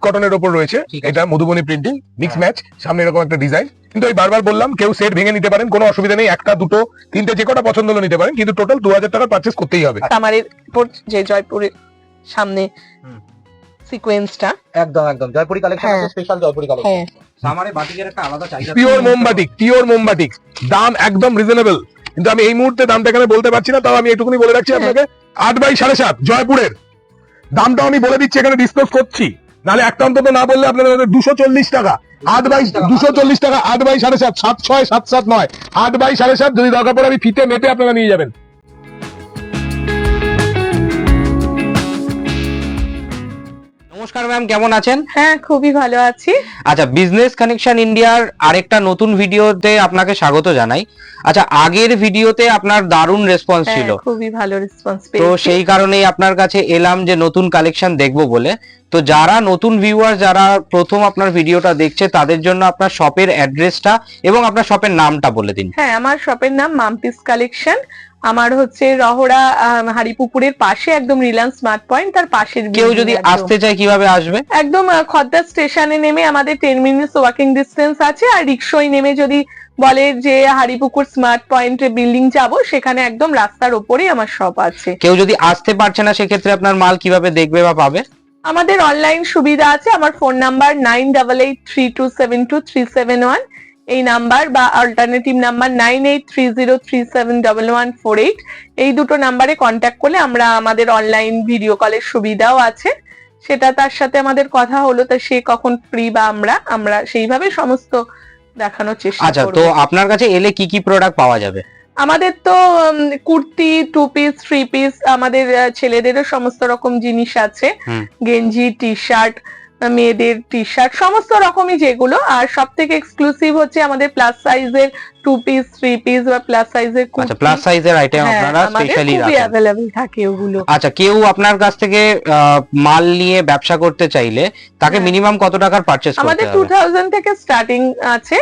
কটনের ওপর রয়েছে। এটা মধুবনী প্রিন্টিং মিক্স। ম্যাচ সামনে এরকম একটা ডিজাইন কিন্তু আমি বারবার বললাম কেউ সেট ভেঙে নিতে পারেন কোনো অসুবিধা নেই একটা দুটো তিনটে যে কটা পছন্দ হলো নিতে পারেন কিন্তু টোটাল দু হাজার টাকার পার্চেস করতেই হবে। উপর যে জয়পুরের সামনে সিকোয়েন্সটা একদম একদম। জয়পুরি কালেকশন হ্যাঁ। স্পেশাল জয়পুরি কালেকশন হ্যাঁ। সামারে বাটিকের একটা আলাদা চাহিদা পিওর মোমবাটিক পিওর মোমবাটিক দাম একদম রিজনেবল কিন্তু আমি এই মুহূর্তে দামটা এখানে বলতে পারছি না তাও আমি এটুকুনি বলে রাখছি হ্যাঁ। আপনাকে। আট বাই সাড়ে সাত জয়পুরের। দামটাও আমি বলে দিচ্ছি এখানে ডিসকাস করছি। নাহলে একটা অন্তত না বললে আপনাদের দুশো চল্লিশ টাকা। আট বাই দুশো চল্লিশ টাকা। আট বাই সাড়ে সাত সাত ছয় সাত সাত নয়। আট বাই সাড়ে সাত যদি দরকার পড়ে আমি ফিতে মেপে আপনারা নিয়ে যাবেন। নমস্কার ম্যাম কেমন আছেন? হ্যাঁ খুবই ভালো আছি। আচ্ছা বিজনেস কানেকশন ইন্ডিয়ার আরেকটা নতুন ভিডিওতে আপনাকে স্বাগত জানাই। আচ্ছা আগের ভিডিওতে আপনার দারুণ রেসপন্স হ্যাঁ, ছিল। খুবই ভালো রেসপন্স তো সেই কারণেই আপনার কাছে এলাম যে নতুন কালেকশন দেখব বলে। তো যারা নতুন ভিউয়ার যারা প্রথম আপনার ভিডিওটা দেখছে তাদের জন্য আপনার শপের অ্যাড্রেসটা এবং আপনার শপের নামটা বলে দিন। হ্যাঁ আমার শপের নাম মাম্পিস কালেকশন আমার হচ্ছে রহড়া আহ, হাড়িপুকুরের পাশে একদম রিলায়েন্স স্মার্ট পয়েন্ট তার পাশের কেউ যদি আসতে চায় কীভাবে আসবে? একদম খদ্দা স্টেশনে নেমে আমাদের টেন মিনিটস ওয়াকিং ডিস্টেন্স আছে আর রিক্সায় নেমে যদি বলে যে হাড়িপুকুর স্মার্ট পয়েন্টে বিল্ডিং যাব সেখানে একদম রাস্তার ওপরেই আমার শপ আছে। কেউ যদি আসতে পারছে না সেক্ষেত্রে আপনার মাল কীভাবে দেখবে বা পাবে? আমাদের অনলাইন সুবিধা আছে আমার phone number nine double eight three two seven two three seven one এই নাম্বার বা alternative number nine eight three zero three seven double one four eight এই দুটো নাম্বারে কন্ট্যাক্ট করলে আমরা আমাদের অনলাইন ভিডিও কলের সুবিধাও আছে। সেটা তার সাথে আমাদের কথা হলো তা সে কখন ফ্রি বা আমরা আমরা সেইভাবে সমস্ত দেখানোর চেষ্টা আচ্ছা তো আপনার কাছে এলে কি কি প্রোডাক্ট পাওয়া যাবে? আমাদের তো kurti two piece three piece আমাদের ছেলেদেরও সমস্ত রকম জিনিস আছে। গেঞ্জি টি শার্ট মেয়েদের টি শার্ট সমস্ত রকমই যেগুলো। আর সব থেকে এক্সক্লুসিভ হচ্ছে আমাদের প্লাস সাইজের টু পিস থ্রি পিস বা প্লাস সাইজের আচ্ছা প্লাস সাইজের আইটেম হ্যাঁ, আপনারা স্পেশালি রাখেন। অ্যাভেলেবেল থাকে ওগুলো। আচ্ছা কেউ আপনার কাছ থেকে মাল নিয়ে ব্যবসা করতে চাইলে তাকে হ্যাঁ। মিনিমাম কত টাকার পারচেস আমাদের করতে টু থাউজেন্ড থেকে স্টার্টিং আছে।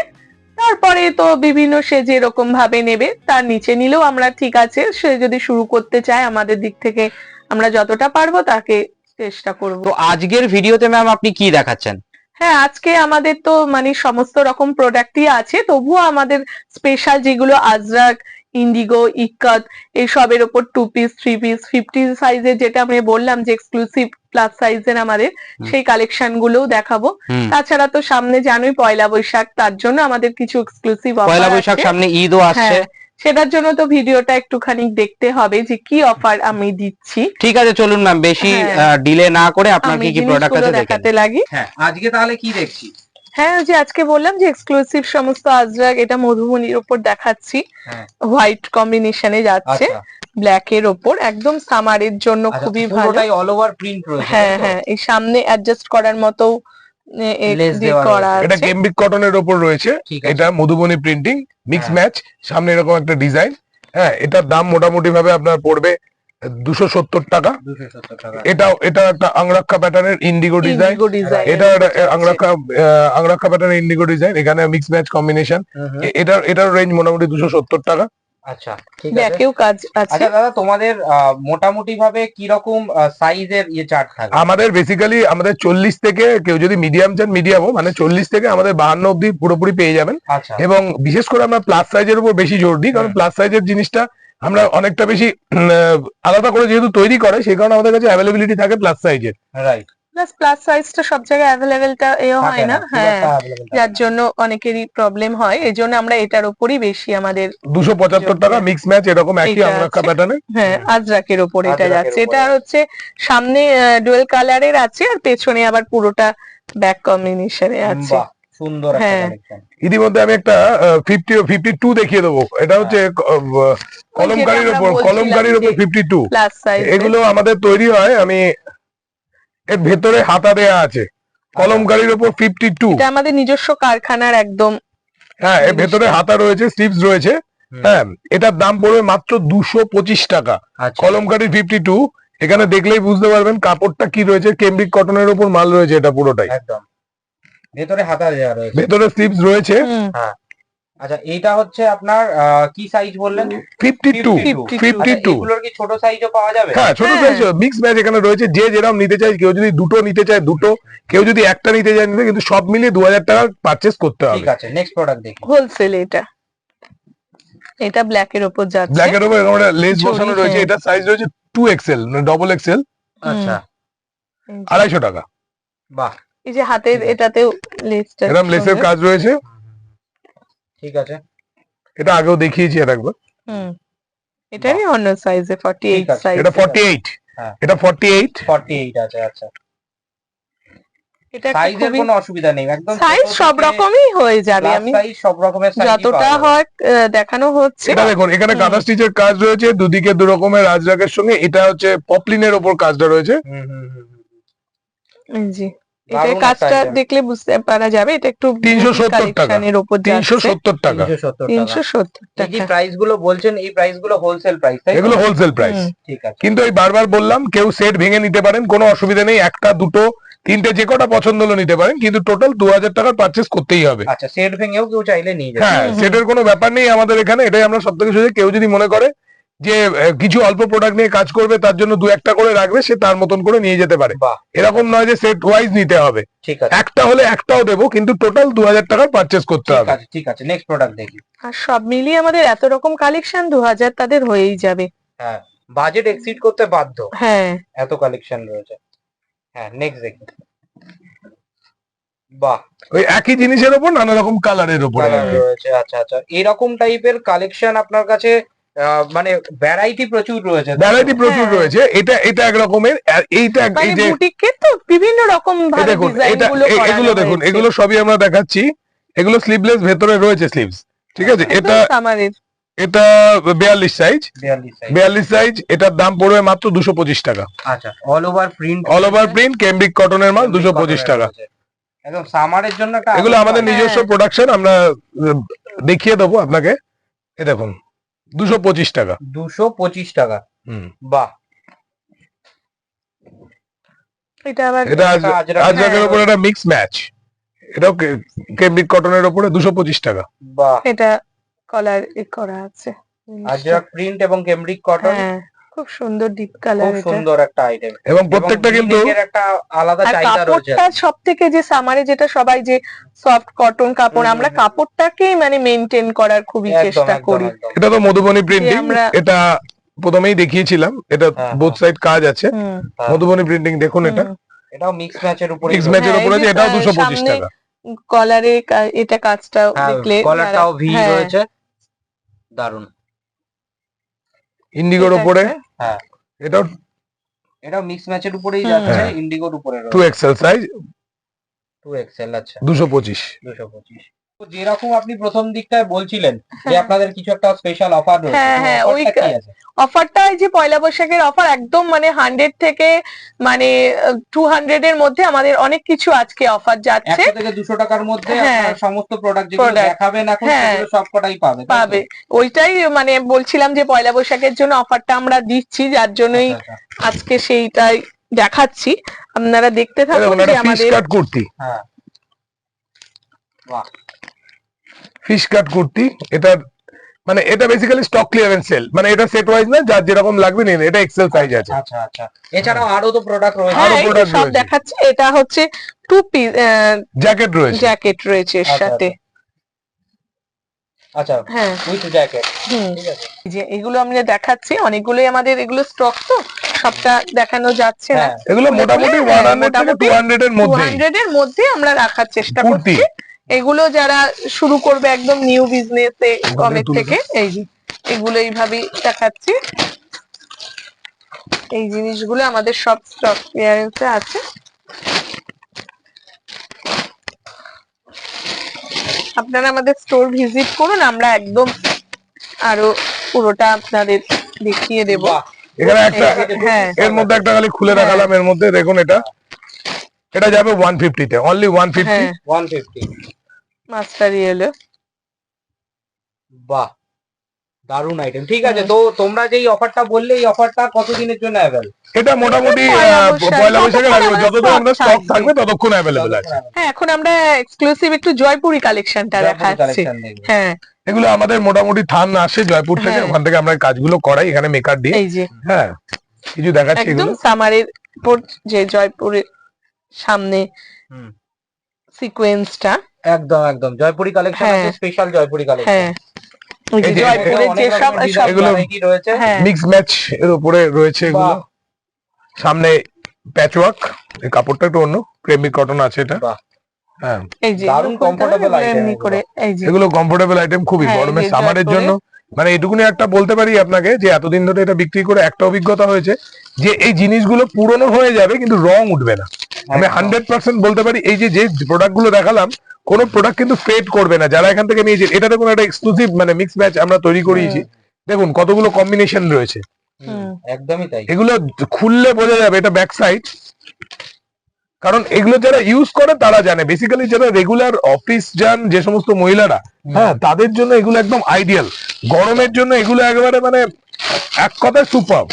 তারপরে তো বিভিন্ন সে যেরকম ভাবে নেবে তার নিচে নিলেও আমরা ঠিক আছে। সে যদি শুরু করতে চায় আমাদের দিক থেকে আমরা যতটা পারব তাকে চেষ্টা করব। তো আজকের ভিডিওতে ম্যাম আপনি কি দেখাচ্ছেন? হ্যাঁ আজকে আমাদের তো মানে সমস্ত রকম প্রোডাক্টই আছে তবুও আমাদের স্পেশাল যেগুলো আজরাক ইন্ডিগো ইকাত এইসবের ওপর two piece three piece fifty সাইজের যেটা আমি বললাম যে এক্সক্লুসিভ প্লাস সাইজের আমাদের সেই কালেকশন গুলোও দেখাবো। তাছাড়া তো সামনে জানোই পয়লা বৈশাখ তার জন্য আমাদের কিছু এক্সক্লুসিভ পয়লা বৈশাখ সামনে ঈদও আসছে। হ্যাঁ সেটার জন্য তো ভিডিওটা একটুখানি দেখতে হবে যে কি অফার আমি দিচ্ছি। ঠিক আছে চলুন ম্যাম বেশি হ্যাঁ। ডিলে না করে আপনার কি কি প্রোডাক্ট আছে দেখাতে লাগি। হ্যাঁ আজকে তাহলে কি দেখছি? হ্যাঁ ওই যে আজকে বললাম যে এক্সক্লুসিভ সমস্ত আজরাক এটা মধুবনির ওপর দেখাচ্ছি। হ্যাঁ। হোয়াইট কম্বিনেশনে যাচ্ছে। ব্ল্যাক এর ওপর। একদম সামারের জন্য খুবই ভালো। আচ্ছা, অল ওভার প্রিন্ট রয়েছে হ্যাঁ হ্যাঁ এই সামনে অ্যাডজাস্ট করার মতো এটা আছে। কেম্বিক কটনের ওপর রয়েছে। এটা মধুবনী প্রিন্টিং মিক্স। ম্যাচ সামনে এরকম একটা ডিজাইন হ্যাঁ এটার দাম মোটামুটি ভাবে আপনার পড়বে দুশো সত্তর টাকা। এটাও এটা একটা আংরাক্ষা প্যাটার্নের ইন্ডিগো ডিজাইন এটা একটা আংরাক্ষা আংরাক্ষা প্যাটার্নের ইন্ডিগো ডিজাইন এখানে মিক্স ম্যাচ কম্বিনেশন। এটার এটার রেঞ্জ মোটামুটি দুশো সত্তর টাকা। আচ্ছা ঠিক আছে। ব্যাকেও কাজ আছে। আচ্ছা দাদা তোমাদের মোটামুটি ভাবে কি রকম সাইজের ইয়ে চার্ট থাকে আমাদের বেসিক্যালি আমাদের চল্লিশ থেকে কেউ যদি মিডিয়াম চান মিডিয়ামও মানে চল্লিশ থেকে আমাদের বাহান্ন অব্দি পুরোপুরি পেয়ে যাবেন। আচ্ছা। এবং বিশেষ করে আমরা প্লাস সাইজের উপর বেশি জোর দিই কারণ প্লাস সাইজের জিনিসটা আমরা অনেকটা বেশি আহ, আলাদা করে যেহেতু তৈরি করে সেই কারণে আমাদের কাছে অ্যাভেলেবিলিটি থাকে প্লাস সাইজের রাইট প্লাস প্লাস সাইজটা সব জায়গায় অ্যাভেলেবেলটা এও হয় না হ্যাঁ। যার জন্য অনেকেরই প্রবলেম হয় এই জন্য আমরা এটার উপরই বেশি আমাদের দুশো পঁচাত্তর টাকা মিক্স ম্যাচ এরকম একই আংরাক্ষা প্যাটার্নে হ্যাঁ আজরাকের ওপর এটা যাচ্ছে। এটা হচ্ছে সামনে ডুয়েল কালারের আছে আর পেছনে আবার পুরোটা ব্যাক কম্বিনেশনে আছে। সুন্দর একটা হ্যাঁ। ইতিমধ্যে আমি একটা ফিফটি ফিফটি টু দেখিয়ে দেবো। এটা হচ্ছে আহ, কলমকারির ওপর কলমকারির ওপর ফিফটি টু এগুলো আমাদের তৈরি হয় আমি এর ভেতরে হাতা দেয়া আছে। কলমকারির ওপর ফিফটি টু এটা আমাদের নিজস্ব কারখানার একদম হ্যাঁ এর ভেতরে হাতা রয়েছে স্লিপস রয়েছে। হ্যাঁ এটার দাম পড়বে মাত্র দুশো পঁচিশ টাকা। কলমকারি ফিফটি টু এখানে দেখলেই বুঝতে পারবেন কাপড়টা কি রয়েছে কেমব্রিক কটনের উপর মাল রয়েছে এটা পুরোটাই। একদম। ভেতরে হাতা দেওয়া রয়েছে। ভেতরে স্লিপস রয়েছে। হ্যাঁ। আচ্ছা এইটা হচ্ছে আপনার কি সাইজ বললেন? ফিফটি টু 52 ফিফটি আচ্ছা, টু এগুলোর কি ছোট সাইজও পাওয়া যাবে? হ্যাঁ ছোট। সাইজ মিক্স ম্যাচ এখানে রয়েছে। যে যেরকম নিতে চায় কেউ যদি দুটো নিতে চায় দুটো। কেউ যদি একটা নিতে চায় নিতে কিন্তু সব মিলিয়ে দু হাজার টাকা পারচেস করতে হবে। ঠিক আছে নেক্সট প্রোডাক্ট দেখি। হোলসেল এটা। এটা ব্ল্যাক এর উপর যাচ্ছে। ব্ল্যাক এর উপর এরকম একটা লেস বসানো রয়েছে। এটা সাইজ রয়েছে টু এক্সেল মানে ডবল এক্সেল আচ্ছা। এই যে- আড়াইশো টাকা। বাহ। এই যে হাতের এটাতেও লেসটা এরকম লেসের কাজ রয়েছে? ঠিক আছে। এটা আগেও দেখিয়েছি আর একবার। হুম। এটারই অন্য সাইজে 48 ঠিক সাইজ এটা ফর্টি এইট হ্যাঁ। এটা ফর্টি এইট 48 আছে আচ্ছা। এটা সাইজের কোনো অসুবিধা নেই একদম সাইজ সব রকমই হয়ে যাবে আমি সাইজ সব রকমের সাইজ যতটা হয় দেখানো হচ্ছে। এটা দেখুন এখানে। স্টিচের কাজ রয়েছে দুদিকে দু রকমের রাজরাগের সঙ্গে এটা হচ্ছে পপলিনের ওপর কাজটা রয়েছে। হুম হুম হুম হুম। এই জি। এটার কাজটা দেখলে বুঝতে পারা যাবে এটা একটু 370 টাকা। কালেকশনের উপর তিনশো সত্তর টাকা। 370 টাকা। এই প্রাইসগুলো বলছেন এই প্রাইসগুলো হোলসেল প্রাইস তাই এগুলো হোলসেল প্রাইস ঠিক আছে। কিন্তু এই বারবার বললাম কেউ সেট ভেঙে নিতে পারেন কোনো অসুবিধা নেই একটা দুটো তিনটে যে কটা পছন্দ হলো নিতে পারেন কিন্তু টোটাল দু হাজার টাকার পারচেস করতেই হবে। আচ্ছা সেট ভেঙেও কেউ চাইলে নিয়ে যাবে। হ্যাঁ। সেটের কোনো ব্যাপার নেই আমাদের এখানে এটাই আমরা সব থেকে সোজা কেউ যদি মনে করে যে কিছু অল্প প্রোডাক্ট নিয়ে কাজ করবে তার জন্য দু একটা করে রাখবে সে তার মতন করে নিয়ে যেতে পারে। বাহ। এরকম নয় যে সেট ওয়াইজ নিতে হবে। ঠিক আছে। একটা হলে একটাও দেবো কিন্তু টোটাল দু হাজার টাকার পারচেস করতে হবে। ঠিক আছে নেক্সট প্রোডাক্ট দেখি। আর সব মিলিয়ে আমাদের এত রকম কালেকশন দু হাজার তাদের হয়েই যাবে। হ্যাঁ বাজেট এক্সিড করতে বাধ্য। হ্যাঁ। এত কালেকশন রয়েছে। হ্যাঁ নেক্সট দেখি। বাহ। ওই একই জিনিসের ওপর নানা রকম কালারের ওপর রয়েছে আচ্ছা আচ্ছা। এরকম টাইপের কালেকশন আপনার কাছে মানে ভ্যারাইটি প্রচুর রয়েছে। ভ্যারাইটি প্রচুর হ্যাঁ। রয়েছে। এটা এটা এক রকমের আর এইটা মানে এই যে বুটিকের তো বিভিন্ন রকম ভাবে দেখুন ডিজাইন এটা গুলো এ- করানো এগুলো দেখুন এগুলো সবই আমরা দেখাচ্ছি। এগুলো স্লিভলেস ভেতরে রয়েছে স্লিভস ঠিক আছে? এটা এটা বিয়াল্লিশ সাইজ বিয়াল্লিশ সাইজ এটার দাম পড়বে মাত্র দুশো পঁচিশ টাকা। আচ্ছা all over print all over print cambric কটনের মাল দুশো পঁচিশ টাকা। একদম সামারের জন্য এগুলো আমাদের নিজস্ব হ্যাঁ। প্রোডাকশন আমরা দেখিয়ে দেবো আপনাকে। এ দেখুন। দুশো পঁচিশ টাকা। দুশো পঁচিশ টাকা। হুম। বাহ। এটা আবার আজরাকের। উপর একটা মিক্স ম্যাচ এটাও কেমব্রিক কটনের উপরে দুশো পঁচিশ টাকা। বাহ। এটা কলার করা আছে। আজরাক প্রিন্ট এবং কেমব্রিক কটন হ্যাঁ। খুব সুন্দর ডিপ কালার এটা। সুন্দর একটা আইটেম এবং প্রত্যেকটা কিন্তু একটা আলাদা চাহিদা রয়েছে। কাপড়টা সব থেকে যে সামারে যেটা সবাই যে সফট কটন কাপড় আমরা কাপড়টাকেই মানে মেনটেন করার খুবই চেষ্টা করি। এটা তো মধুবনী প্রিন্টিং আমরা- এটা প্রথমেই দেখিয়েছিলাম এটা হ্যাঁ, বোথ সাইড কাজ আছে। হ্যাঁ, মধুবনী প্রিন্টিং দেখুন এটা। এটাও মিক্স ম্যাচের উপরে মিক্স ম্যাচের হ্যাঁ, উপরে যে, এটাও আহ, দুশো পঁচিশ সামনে টাকা। কলারে এটা কাজটা হ্যাঁ দেখলে কলারটাও ভি হ্যাঁ, রয়েছে। দারুণ ইন্ডিগোর উপরে? হ্যাঁ। এটাও এটাও মিক্স ম্যাচের উপরেই। যাচ্ছে হ্যাঁ। ইন্ডিগোর উপরে two XL size two XL আচ্ছা। দুশো পঁচিশ। দুশো পঁচিশ। যেরকম আপনি প্রথম দিকটায় বলছিলেন যে হ্যাঁ। আপনাদের কিছু একটা স্পেশাল অফার রয়েছে হ্যাঁ, হ্যাঁ, ওই কি আছে অফারটা এই যে পয়লা বৈশাখের অফার একদম মানে হান্ড্রেড থেকে মানে টু হান্ড্রেড এর মধ্যে আমাদের অনেক কিছু আজকে অফার যাচ্ছে একশো থেকে দুশো টাকার মধ্যে হ্যাঁ। আপনার সমস্ত প্রোডাক্ট যেগুলো। দেখাবেন এখন হ্যাঁ। সেগুলো সবকটাই পাবে তাই তো? পাবে ওইটাই মানে বলছিলাম যে পয়লা বৈশাখের জন্য অফারটা আমরা দিচ্ছি যার জন্যই আচ্ছা, আচ্ছা। আজকে সেইটাই দেখাচ্ছি আপনারা দেখতে থাকুন যে আমাদের কাট কুর্তি হ্যাঁ বাহ ফিশ কাট কুর্তি এটা মানে এটা বেসিক্যালি স্টক ক্লিয়ারেন্স সেল মানে এটা সেট ওয়াইজ না যার যেরকম লাগবে নিন এটা এক্সেল সাইজ আছে আচ্ছা আচ্ছা এছাড়াও আরও তো প্রোডাক্ট রয়েছে আরও প্রোডাক্ট সব রয়েছে। দেখাচ্ছি এটা হচ্ছে টু পিস জ্যাকেট রয়েছে জ্যাকেট রয়েছে এর সাথে আচ্ছা হ্যাঁ। উইথ জ্যাকেট ঠিক আছে। যে এগুলো আমরা দেখাচ্ছি অনেকগুলোই আমাদের এগুলো স্টক তো সবটা দেখানো যাচ্ছে না। হ্যাঁ। এগুলো মোটামুটি হ্যাঁ, থেকে এর এর মধ্যে আমরা রাখার চেষ্টা করছি। এগুলো যারা শুরু করবে একদম নিউ বিজনেস এ কমের থেকে এই যে এগুলো এইভাবেই দেখাচ্ছি। এই জিনিসগুলো আমাদের সব স্টক ক্লিয়ারেন্সে আছে। আপনারা আমাদের স্টোর ভিজিট করুন আমরা একদম আরও পুরোটা আপনাদের দেখিয়ে দেব। এখানে একটা হ্যাঁ। এর মধ্যে একটা খালি খুলে হ্যাঁ। রাখালাম এর মধ্যে দেখুন এটা। এটা যাবে 150 তে অনলি 150 150 মাছটা এলো। বাহ দারুণ আইটেম ঠিক আছে তো তোমরা যেই অফারটা বললে এই অফারটা কতদিনের জন্য অ্যাভেলেবল এটা মোটামুটি হ্যাঁ, পয়লা বৈশাখে লাগবে যতদিন আমরা স্টক থাকবে ততক্ষণ অ্যাভেলেবল আছে। হ্যাঁ এখন আমরা এক্সক্লুসিভ একটু জয়পুরি কালেকশনটা দেখাচ্ছি। হ্যাঁ। এগুলো আমাদের মোটামুটি থান আসে জয়পুর থেকে হ্যাঁ। ওখান থেকে আমরা কাজগুলো করাই এখানে মেকার দিয়ে। হ্যাঁ কিছু দেখাচ্ছি একদম সামারের যে জয়পুরের সামনে সিকোয়েন্সটা একদম একদম জয়পুরি কালেকশন হ্যাঁ। আছে স্পেশাল জয়পুরি কালেকশন হ্যাঁ ওই যে এই যে জয়পুরের যে সব সব এগুলো- রয়েছে হ্যাঁ মিক্স ম্যাচ এর উপরে রয়েছে এগুলো বাহ। সামনে প্যাচওয়ার্ক এই কাপড়টা একটু অন্য প্রেমিক কটন আছে এটা বাহ। হ্যাঁ এই যে দারুণ কমফোর্টেবল আইটেম হবে, comfortable এগুলো item এমনি এগুলো। করে এই যে এগুলো কমফোর্টেবল আইটেম খুবই হ্যাঁ, এই গরমের যে সামারের জয়পুরে। জন্য মানে এটুকুনি একটা বলতে পারি আপনাকে যে এতদিন ধরে এটা বিক্রি করে একটা অভিজ্ঞতা হয়েছে যে এই জিনিসগুলো পুরনো হয়ে যাবে কিন্তু রং উঠবে না। আমি হান্ড্রেড পার্সেন্ট বলতে পারি এই যে যে প্রোডাক্টগুলো দেখালাম কোনো প্রোডাক্ট কিন্তু ফেড করবে না। যারা এখান থেকে নিয়েছে এটা দেখুন একটা এক্সক্লুসিভ মানে মিক্স ম্যাচ আমরা তৈরি করিয়েছি। দেখুন কতগুলো কম্বিনেশন রয়েছে। একদমই তাই। এগুলো খুললে বোঝা যাবে এটা ব্যাক সাইড কারণ এগুলো যারা ইউজ করে তারা জানে। বেসিক্যালি যারা রেগুলার অফিস যান যে সমস্ত মহিলারা হ্যাঁ তাদের জন্য এগুলো একদম আইডিয়াল গরমের জন্য এগুলো একেবারে মানে এক কথায় সুপার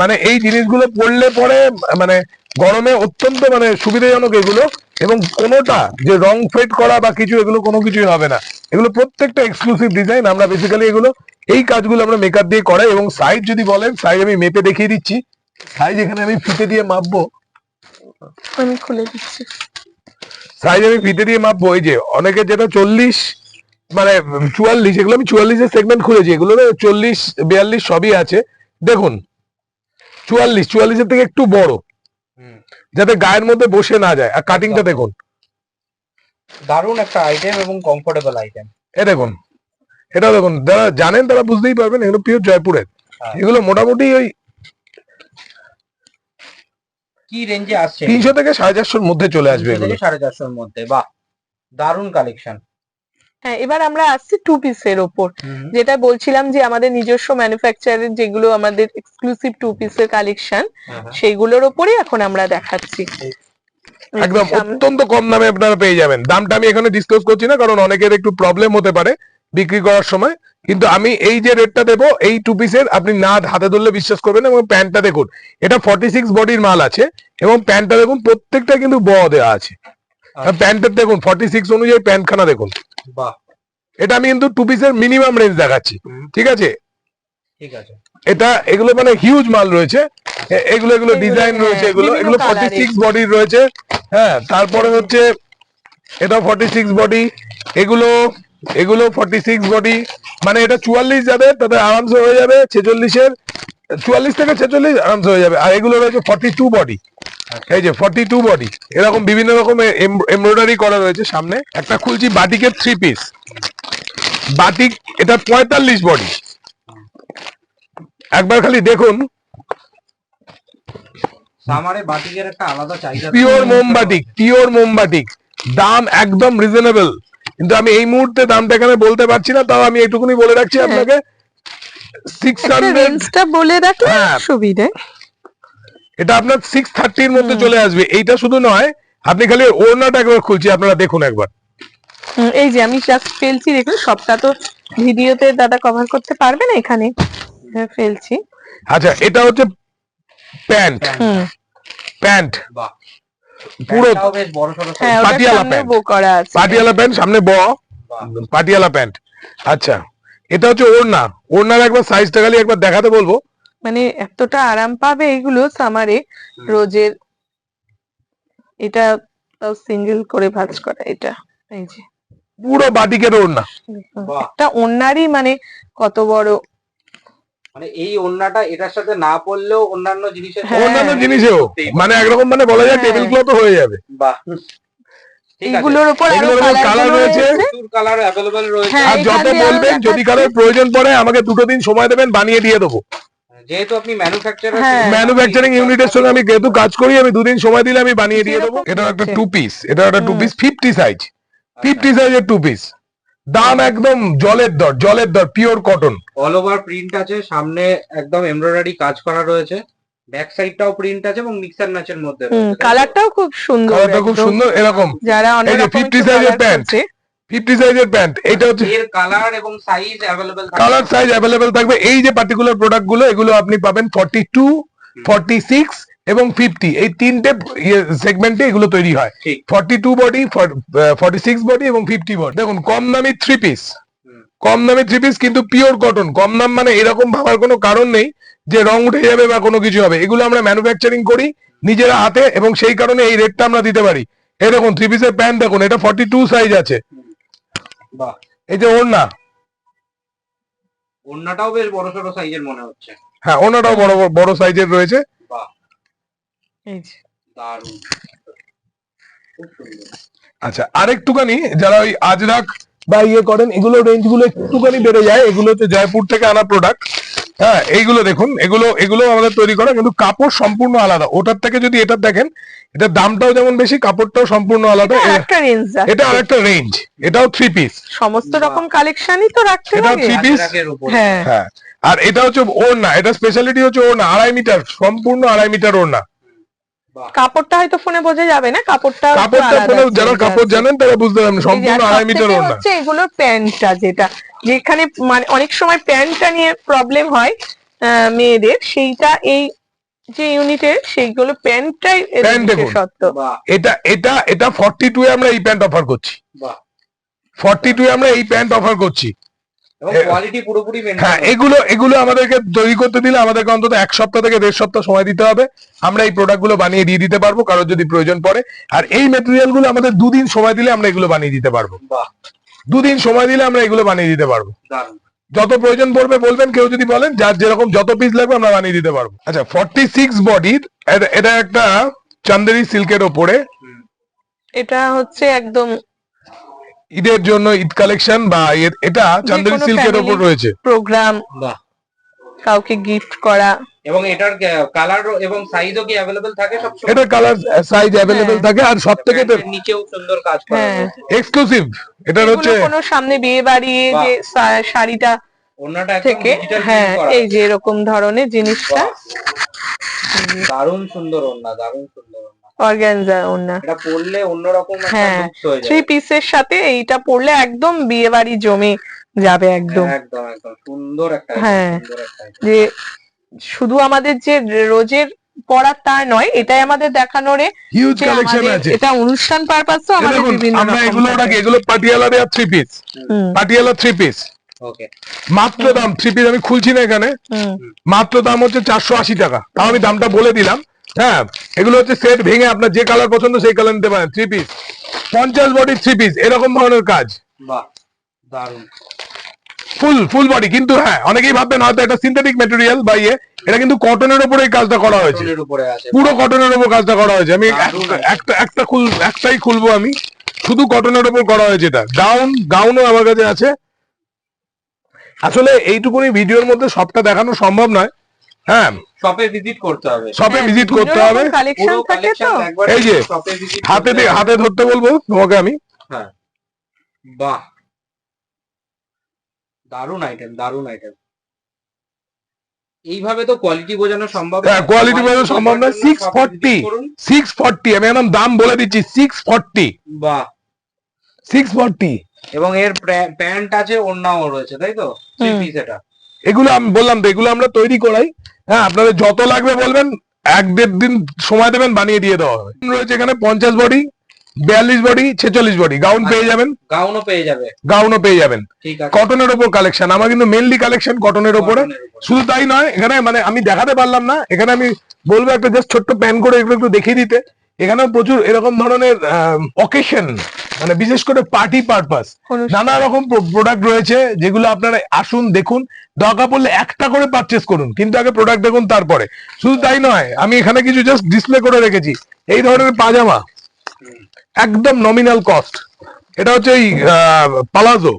মানে এই জিনিসগুলো পড়লে পরে মানে গরমে অত্যন্ত মানে সুবিধাজনক এগুলো এবং কোনোটা যে রং ফেড করা বা কিছু এগুলো কোনো কিছুই হবে না। এগুলো প্রত্যেকটা এক্সক্লুসিভ ডিজাইন আমরা বেসিক্যালি এগুলো এই কাজগুলো আমরা মেকআপ দিয়ে করাই এবং সাইজ যদি বলেন সাইজ আমি মেপে দেখিয়ে দিচ্ছি। সাইজ এখানে আমি ফিতে দিয়ে মাপবো। আমি খুলে দিচ্ছি। সাইজ আমি ফিতে দিয়ে মাপবো এই যে অনেকে যেটা চল্লিশ মানে চুয়াল্লিশ এগুলো আমি চুয়াল্লিশের সেগমেন্ট খুলেছি এগুলো চল্লিশ বিয়াল্লিশ সবই আছে। দেখুন চুয়াল্লিশ চুয়াল্লিশের থেকে একটু বড়। হুম। যাতে গায়ের মধ্যে বসে না যায়। আর কাটিংটা দেখুন। দারুণ একটা আইটেম এবং কমফোর্টেবল আইটেম এ দেখুন এটা দেখুন যারা জানেন তারা বুঝতেই পারবেন এগুলো পিওর জয়পুরের। হ্যাঁ। এগুলো মোটামুটি ওই কি রেঞ্জে আসছে? তিনশো থেকে সাড়ে চারশোর মধ্যে চলে আসবে এগুলো। সাড়ে চারশোর মধ্যে বাহ দারুণ কালেকশন হ্যাঁ এবার আমরা আসছি টু পিসের ওপর। যেটা বলছিলাম যে আমাদের নিজস্ব ম্যানুফ্যাকচারের যেগুলো আমাদের এক্সক্লুসিভ টু পিসের কালেকশন সেইগুলোর ওপরই এখন আমরা দেখাচ্ছি। একদম অত্যন্ত কম দামে আপনারা পেয়ে যাবেন। দামটা আমি এখানে ডিসকাস করছি না কারণ অনেকের একটু প্রবলেম হতে পারে। বিক্রি করার সময়। কিন্তু আমি এই যে রেটটা দেবো এই টু পিসের আপনি না হাতে ধরলে বিশ্বাস করবেন এবং প্যান্টটা দেখুন এটা ফর্টি সিক্স বডির মাল আছে এবং প্যান্টটা দেখুন প্রত্যেকটা কিন্তু ব দেওয়া আছে। আচ্ছা। প্যান্টের দেখুন ফর্টি সিক্স অনুযায়ী প্যান্টখানা দেখুন। বাহ। এটা আমি কিন্তু টু পিসের মিনিমাম রেঞ্জ দেখাচ্ছি ঠিক আছে? ঠিক আছে। এটা এগুলো মানে হিউজ মাল রয়েছে। এ- এগুলো এগুলো ডিজাইন হ্যাঁ, রয়েছে এগুলো এগুলো ফর্টি সিক্স বডির রয়েছে। হ্যাঁ তারপরে হচ্ছে এটা ফর্টি সিক্স বডি এগুলো এগুলো ফর্টি সিক্স বডি মানে এটা চুয়াল্লিশ যাবে তাতে আরামসে হয়ে যাবে ছেচল্লিশের চুয়াল্লিশ থেকে ছেচল্লিশ আরামসে হয়ে যাবে। আর এগুলো রয়েছে ফর্টি টু বডি এই যে ফর্টি টু বডি এরকম বিভিন্ন রকমের এমব্রয়ডারি করা রয়েছে সামনে। একটা খুলছি বাটিকের থ্রি পিস বাটিক এটা পঁয়তাল্লিশ বডি একবার খালি দেখুন। সামারে বাটিকের একটা আলাদা চাহিদা পিওর মোমবাটিক পিওর মোমবাটিক দাম একদম রিজনেবল কিন্তু আমি এই মুহূর্তে দামটা এখানে বলতে পারছি না তাও আমি একটুকুনি বলে রাখছি হ্যাঁ। আপনাকে। সিক্স হান্ড্রেড রেঞ্জটা বলে রাখলে হ্যাঁ। সুবিধে এটা আপনার সিক্স থার্টির মধ্যে চলে আসবে। এইটা শুধু নয় আপনি খালি ওড়নাটা একবার খুলছি আপনারা দেখুন একবার। এই যে আমি জাস্ট ফেলছি দেখুন সবটা তো ভিডিওতে দাদা কভার করতে পারবে না এখানে। হ্যাঁ, ফেলছি। আচ্ছা এটা হচ্ছে প্যান্ট। হুম। প্যান্ট। বাহ। পুরো হ্যাঁ পাটিয়ালা প্যান্ট। পাটিয়ালা প্যান্ট সামনে ব। পাটিয়ালা প্যান্ট। আচ্ছা এটা হচ্ছে ওড়না। ওড়নার একবার সাইজটা খালি একবার দেখাতে বলব। মানে এতটা আরাম পাবে এগুলো সামারে রোজের। এটা সিঙ্গেল করে ভাঁজ করা এটা। এই যে। পুরো বাটিকের ওড়না। একটা ওনারই মানে কত বড় মানে এই ওন্নাটা এটার সাথে না পড়লেও অন্যান্য জিনিসের হ্যাঁ। অন্যান্য জিনিসেও মানে একরকম মানে বলা যায় হ্যাঁ। টেবিল ক্লথ হয়ে যাবে বাহ ঠিক এইগুলোর উপর আরও এগুলোর উপর কালার রয়েছে। কালার অ্যাভেলেবেল রয়েছে হ্যাঁ, আর যত বলবেন যদি। কারোর প্রয়োজন পড়ে আমাকে দুটো দিন সময় দেবেন বানিয়ে দিয়ে দেবো যেহেতু আপনি ম্যানুফ্যাকচারার হ্যাঁ। ম্যানুফ্যাকচারিং ইউনিটের সঙ্গে আমি যেহেতু কাজ করি আমি দুদিন সময় দিলে আমি বানিয়ে দিয়ে দেবো এটা একটা। টু পিস এটা একটা two piece fifty size fifty সাইজের টু পিস দাম একদম জলের দর জলের দর pure cotton all over print আছে সামনে একদম এমব্রয়ডারি কাজ করা রয়েছে। ব্যাক সাইডটাও প্রিন্ট আছে এবং মিক্সার ম্যাচের মধ্যে? কালারটাও খুব সুন্দর কালারটা খুব সুন্দর এরকম। যারা অনেক এই যে রকম 50 একটু size এর colour pant। করছে, ফিফটি সাইজের প্যান্ট এটা হচ্ছে এর কালার এবং size available colour size available থাকবে। এই যে পার্টিকুলার প্রোডাক্টগুলো এগুলো আপনি পাবেন ফর্টি টু ফর্টি সিক্স এবং ফিফটি এই তিনটে সেগমেন্টে এগুলো তৈরি হয়। Forty two body forty six body এবং ফিফটি বডি দেখুন কম দামি থ্রি পিস কম দামি থ্রি পিস কিন্তু পিওর কটন কম দাম মানে এরকম ভাবার কোনো কারণ নেই যে রং উঠে যাবে বা কোনো কিছু হবে। এগুলো আমরা ম্যানুফ্যাকচারিং করি নিজেরা হাতে এবং সেই কারণে এই রেটটা আমরা দিতে পারি। এই দেখুন থ্রি পিসের প্যান্ট দেখুন এটা ফর্টি টু সাইজ আছে। বাহ। এই যে ওড়না। ওন্নাটাও বেশ বড় সড়ো সাইজের মনে হচ্ছে। হ্যাঁ ওড়নাটাও বড় বড়- সাইজের রয়েছে। দারুণ। আচ্ছা আরেকটুখানি যারা ওই আজরাক বা ইয়ে করেন এগুলো রেঞ্জগুলো একটুখানি বেড়ে যায়। এগুলো হচ্ছে জয়পুর থেকে আনা প্রোডাক্ট হ্যাঁ এইগুলো দেখুন এগুলো এগুলো আমাদের তৈরি করা কিন্তু কাপড় সম্পূর্ণ আলাদা। ওটার থেকে যদি এটা দেখেন এটার দামটাও যেমন বেশি কাপড়টাও সম্পূর্ণ আলাদা। এটা এ- একটা রেঞ্জ এটা আরেকটা রেঞ্জ এটাও থ্রি পিস সমস্ত রকম কালেকশনই তো রাখতে হবে। three piece? হ্যাঁ। হ্যাঁ। আর এটা হচ্ছে ওড়না। এটা স্পেশালিটি হচ্ছে ওড়না। আড়াই মিটার সম্পূর্ণ আড়াই মিটার ওড়না। কাপড়টা হয়তো ফোনে বোঝা যাবে না কাপড়টা কাপড়টা ফোনে যারা কাপড় জানেন তারা বুঝতে পারবেন সম্পূর্ণ আড়াই মিটার ওড়না হচ্ছে এগুলোর প্যান্টটা যেটা যেখানে মানে অনেক সময় প্যান্টটা নিয়ে প্রবলেম হয় মেয়েদের সেইটা এই যে ইউনিটের সেইগুলো প্যান্টটাই বাহ এটা এটা এটা ফর্টি এ আমরা এই প্যান্ট অফার করছি। বাহ। ফর্টি টু এ আমরা এই প্যান্ট অফার করছি। হ্যাঁ। এগুলো এগুলো আমাদেরকে তৈরি করতে দিলে আমাদেরকে অন্তত এক সপ্তাহ থেকে দেড় সপ্তাহ সময় দিতে হবে। আমরা এই প্রোডাক্টগুলো বানিয়ে দিয়ে দিতে পারব কারোর যদি প্রয়োজন পড়ে। আর এই মেটেরিয়ালগুলো আমাদের দুদিন সময় দিলে আমরা এগুলো বানিয়ে দিতে পারব। বাহ। দুদিন সময় দিলে আমরা এগুলো বানিয়ে দিতে পারব। যত প্রয়োজন পড়বে বলবেন কেউ যদি বলেন যার যেরকম যত পিস লাগবে আমরা বানিয়ে দিতে পারব। আচ্ছা ফর্টি সিক্স বডির এটা একটা চান্দেরি সিল্কের ওপরে। এটা হচ্ছে একদম ঈদের জন্য ঈদ কালেকশন বা এটা চান্দেরি সিল্কের ওপর রয়েছে। প্রোগ্রাম বাহ। কাউকে গিফট করা। এবং এটার কালার এবং সাইজও কি অ্যাভেলেবেল থাকে সব এটা কালার সাইজ হ্যাঁ। থাকে আর সব থেকে প্যান্টের নিচেও সুন্দর কাজ করা হ্যাঁ। এক্সক্লুসিভ এটা হচ্ছে কোনো সামনে বিয়ে বাড়ি যে শাড়িটা একদম থেকে হ্যাঁ এই যে এরকম ধরনের জিনিসটা। দারুণ সুন্দর ওড়না দারুণ সুন্দর অর্গানজা ওনা এটা পরলে অন্যরকম হ্যাঁ, হয়ে থ্রি পিসের সাথে এইটা পরলে একদম বিয়ে বাড়ি জমে যাবে একদম। একদম একদম। সুন্দর একটা হ্যাঁ। সুন্দর একটা item। যে শুধু আমাদের যে রোজের পড়ার তা নয় এটাই আমাদের দেখানোরে হিউজ কালেকশন আছে। এটা অনুষ্ঠান পারপাস তো আমাদের বিভিন্ন আমরা এগুলো। রাখি এগুলো পাটিয়ালা দেওয়া থ্রি পিস হুম, পাটিয়ালা থ্রি পিস ওকে মাত্র দাম থ্রি পিস আমি খুলছি না এখানে। মাত্র দাম হচ্ছে চারশো আশি টাকা। তাও আমি দামটা বলে দিলাম। হ্যাঁ এগুলো হচ্ছে সেট ভেঙে আপনার যে কালার পছন্দ সেই কালার নিতে পারেন থ্রি পিস পঞ্চাশ বডি থ্রি পিস এরকম ধরনের কাজ। বাহ দারুণ। ফুল ফুল বডি কিন্তু হ্যাঁ অনেকেই ভাববেন হয়তো এটা সিনথেটিক ম্যাটেরিয়াল বা ইয়ে এটা কিন্তু কটনের উপরে এই কাজটা করা হয়েছে। পুরো কটনের উপর কাজটা করা হয়েছে। আমি একটা- একটা একটা খুল একটাই খুলবো আমি। শুধু কটনের উপর করা হয়েছে এটা। গাউন গাউনও আমার কাছে আছে। আসলে এইটুকুনি ভিডিওর মধ্যে সবটা দেখানো সম্ভব নয়। হ্যাঁ। শপে ভিজিট করতে হবে। হ্যাঁ, ভিজিট করতে হবে। কালেকশন থাকে তো। এই যে, হাতে দিয়ে হাতে ধরতে বলব তোমাকে আমি। হ্যাঁ। বাহ। দারুণ আইটেম দারুণ আইটেম এইভাবে তো কোয়ালিটি বোঝানো সম্ভব হ্যাঁ, quality বোঝানো সম্ভব না, 640 সিক্স ফর্টি আমি একদম দাম বলে দিচ্ছি সিক্স ফর্টি বাহ। সিক্স ফর্টি এবং এর প্যান্ট আছে ওড়নাও রয়েছে তাই তো। পিস এটা। এগুলো আমি বললাম তো এগুলো আমরা তৈরি করাই। হ্যাঁ আপনাদের যত লাগবে বলবেন এক দেড় দিন সময় দেবেন বানিয়ে দিয়ে দেওয়া হবে। রয়েছে এখানে পঞ্চাশ বডি বিয়াল্লিশ বডি ছেচল্লিশ বডি। গাউন পেয়ে যাবেন। গাউনও পেয়ে যাবে। গাউনও পেয়ে যাবেন। কটনের ওপর কালেকশন আমার কিন্তু মেনলি কালেকশন কটনের ওপরে। শুধু তাই নয় এখানে মানে আমি দেখাতে পারলাম না। এখানে আমি বলব একটা জাস্ট ছোট্ট প্যান করে এগুলো একটু দেখিয়ে দিতে। এখানেও প্রচুর এরকম ধরনের অকেশন মানে বিশেষ করে পার্টি পারপাস। নানা রকম প্রোডাক্ট রয়েছে যেগুলো আপনারা আসুন দেখুন। দরকার পড়লে একটা করে পারচেস করুন কিন্তু আগে প্রোডাক্ট দেখুন তারপরে। শুধু তাই নয় আমি এখানে কিছু জাস্ট ডিসপ্লে করে রেখেছি। এই ধরনের পাজামা একদম নমিনাল কস্ট এটা হচ্ছে এই পালাজো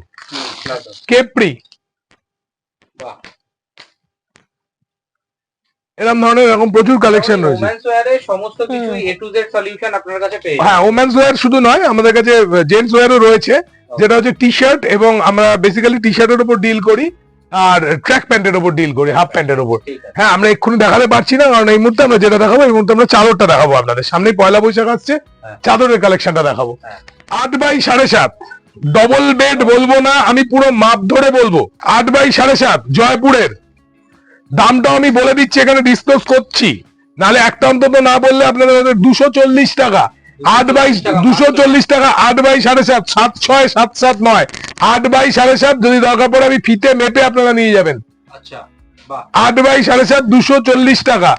কেপ্রি বাহ। এরকম ধরনের এরকম প্রচুর কালেকশন রয়েছে। ওমেন্স ওয়্যারে সমস্ত কিছু এ টু জেড সলিউশন আপনার কাছে পেয়ে যাবেন। হ্যাঁ ওমেন্স ওয়্যার শুধু নয় আমাদের কাছে জেন্টস ওয়্যারও রয়েছে যেটা হচ্ছে টি শার্ট এবং আমরা বেসিক্যালি টি শার্টের উপর ডিল করি আর ট্র্যাক প্যান্টের উপর ডিল করি হাফ প্যান্টের উপর। হ্যাঁ আমরা এক্ষুনি দেখাতে পারছি না কারণ এই মুহূর্তে আমরা যেটা দেখাবো এই মুহূর্তে আমরা চাদরটা দেখাবো আপনাদের। সামনে পয়লা বৈশাখ আসছে হ্যাঁ। চাদরের কালেকশনটা দেখাবো। হ্যাঁ। আট বাই সাড়ে সাত ডবল বেড বলব না আমি পুরো মাপ ধরে বলব। আট বাই সাড়ে সাত জয়পুরের। দামটাও আমি বলে দিচ্ছি এখানে ডিসকাস করছি। নাহলে একটা অন্তত না বললে আপনাদের দুশো চল্লিশ টাকা। আট বাই দুশো চল্লিশ টাকা আট বাই সাড়ে সাত সাত ছয় সাত সাত নয়। আট বাই সাড়ে সাত যদি দরকার পড়ে আমি ফিতে মেপে আপনারা নিয়ে যাবেন। আচ্ছা আট বাই সাড়ে সাত দুশো চল্লিশ টাকা।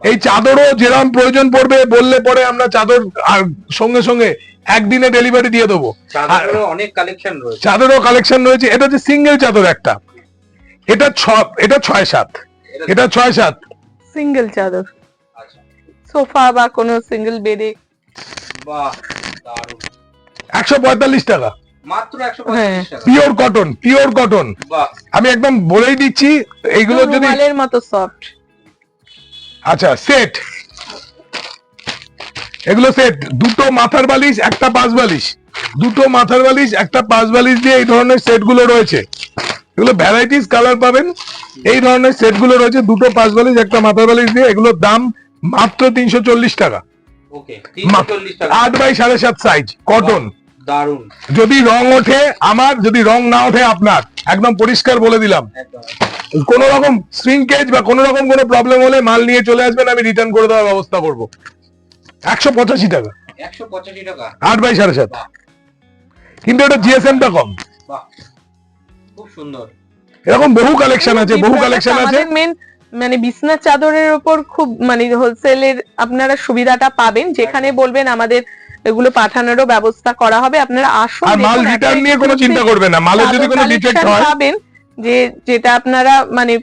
এই চাদরও যেরকম প্রয়োজন পড়বে বললে পরে আমরা চাদর আর সঙ্গে সঙ্গে একদিনে ডেলিভারি দিয়ে দেবো। অনেক কালেকশন রয়েছে। চাদরও কালেকশন রয়েছে। এটা হচ্ছে সিঙ্গেল চাদর একটা। এটা ছ এটা ছয় সাত। এটা ছয় সাত। সিঙ্গেল চাদর। আচ্ছা। সোফা বা কোনো সিঙ্গেল বেডে বাহ দারুণ। একশো পঁয়তাল্লিশ টাকা। পিওর কটন পিওর কটন আমি একদম বলেই দিচ্ছি এইগুলো যদি মতো সফট আচ্ছা সেট এগুলো সেট দুটো মাথার বালিশ একটা পাঁচ বালিশ। দুটো মাথার বালিশ একটা পাঁচ বালিশ দিয়ে এই ধরনের সেটগুলো রয়েছে। এগুলো ভ্যারাইটিস কালার পাবেন। এই ধরনের সেটগুলো রয়েছে দুটো পাঁচ বালিশ একটা মাথার বালিশ দিয়ে। এগুলোর দাম মাত্র তিনশো চল্লিশ টাকা। আট বাই সাড়ে সাত সাইজ কটন দারুণ। যদি রং ওঠে আমার যদি রং না ওঠে আপনার একদম পরিষ্কার বলে দিলাম। কোন রকম শ্রিঙ্কেজ বা কোন রকম কোনো প্রবলেম হলে মাল নিয়ে চলে আসবেন আমি রিটার্ন করে দেওয়ার ব্যবস্থা করব। একশো পঁচাশি টাকা। একশো পঁচাশি টাকা? আট বাই সাড়ে সাত। কিন্তু এটা জিএসএমটা কম। খুব সুন্দর। এরকম বহু কালেকশন আছে বহু কালেকশন আছে। মেন মানে বিছনা চাদরের উপর খুব মানে হোলসেলের আপনারা সুবিধাটা পাবেন। যেখানে বলবেন আমাদের এগুলো পাঠানোরও ব্যবস্থা করা হবে। আপনারা আসুন আর মাল রিটার্ন নিয়ে কোনো চিন্তা করবেন না। মালের যদি কোনো ডিফেক্ট হয় পাবেন যে যেটা আপনারা মানে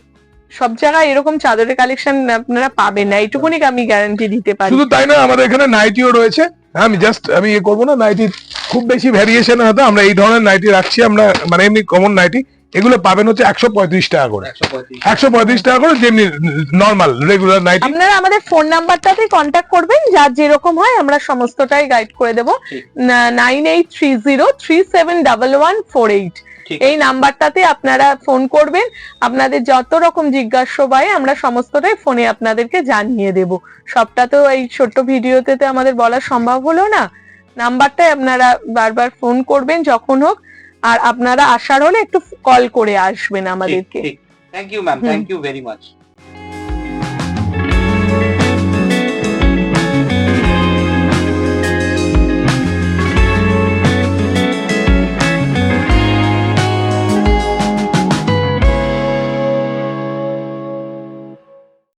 সব জায়গায় এরকম চাদরের কালেকশন আপনারা পাবেন না। এইটুকুনি আমি গ্যারান্টি দিতে পারি। শুধু তাই না আমাদের এখানে নাইটিও রয়েছে। আমি জাস্ট আমি ইয়ে করব না নাইটি খুব বেশি ভ্যারিয়েশন হয়তো আমরা এই ধরনের নাইটি রাখছি আমরা মানে এমনি কমন নাইটি এগুলো পাবেন হচ্ছে একশো পঁয়ত্রিশ টাকা করে। একশো পঁয়ত্রিশ টাকা। করে যেমনি নর্মাল রেগুলার নাইট আপনারা আমাদের ফোন নাম্বারটাতে কন্ট্যাক্ট করবেন যা যেরকম হয় আমরা সমস্তটাই গাইড করে দেবো। Nine eight three zero three seven double one four eight এই নাম্বারটাতে আপনারা ফোন করবেন। আপনাদের যত রকম জিজ্ঞাসা হয় আমরা সমস্তটাই ফোনে আপনাদেরকে জানিয়ে দেব। সবটা তো এই ছোট্ট ভিডিওতে তো আমাদের বলা সম্ভব হলো না। নাম্বারটাই আপনারা বারবার ফোন করবেন যখন হোক। আর আপনারা আসার হলে একটু কল করে আসবেন আমাদেরকে। Thank you ma'am thank you very much